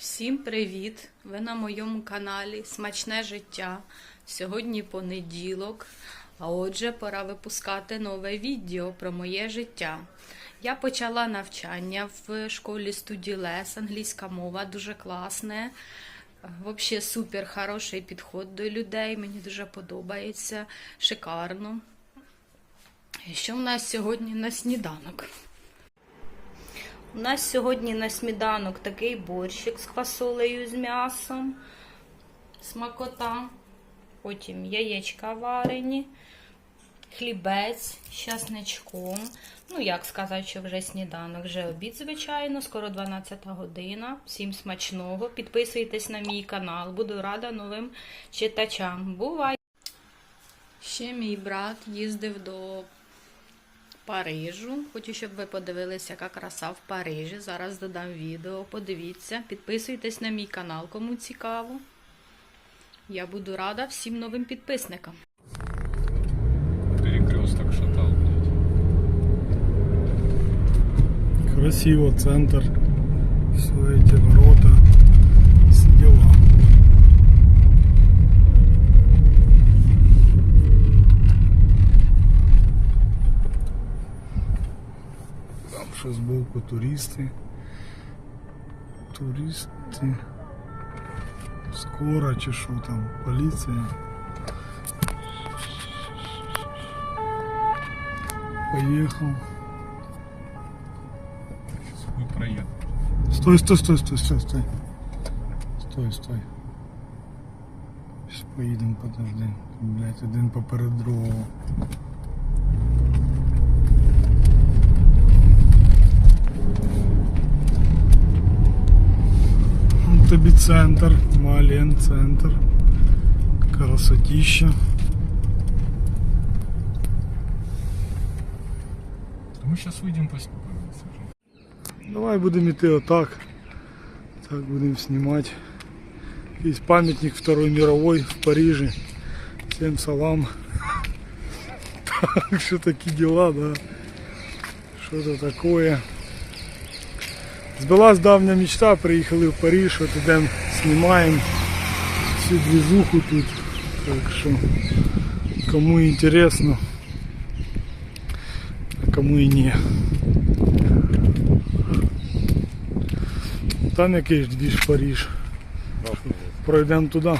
Всім привіт! Ви на моєму каналі Смачне життя. Сьогодні понеділок, а отже, пора випускати нове відео про моє життя. Я почала навчання в школі Студілес, англійська мова, дуже класне. Взагалі супер хороший підход до людей. Мені дуже подобається. Шикарно. Що в нас сьогодні на сніданок? У нас сьогодні на сніданок такий борщик з квасолею з м'ясом, смакота, потім яєчка варені, хлібець з часничком. Ну, як сказати, що вже сніданок, вже обід, звичайно, скоро 12 година. Всім смачного. Підписуйтесь на мій канал, буду рада новим читачам. Бувай! Ще мій брат їздив до Парижу. Хочу, щоб ви подивилися, яка краса в Парижі. Зараз додам відео. Подивіться, підписуйтесь на мій канал, кому цікаво. Я буду рада всім новим підписникам. Перекресток шатал, блядь. Красиво, центр, все эти ворота, все дела. Там що збоку туристи. Туристи. Скоро чи що там, поліція. Поїхав. Проезд. Стой, стой, стой, стой, стой, стой. Стой, стой. Сейчас поїдемо, подожди. Блять, один поперед другого. Тобі центр, Мален центр. Красотища. Мы сейчас выйдем поснимаем. Давай будемо йти отак. Так будемо знімати. Есть памятник Второй мировой в Париже. Всем салам. Так, что такие дела, да. Что-то такое. Сбылась давняя мечта, приехали в Париж, вот идем, снимаем всю движуху тут. Так что, кому интересно, а кому и не. Там якийсь двіж Париж. Пройдемо туди.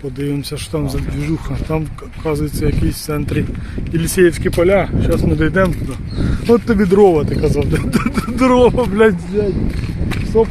Подивимося, що там за двіжуха. Там, оказується, якийсь в центрі Єлісеївські поля. Зараз ми дійдемо туди. От тобі дрова, ти казав. Дрова, блядь, взять. Стоп.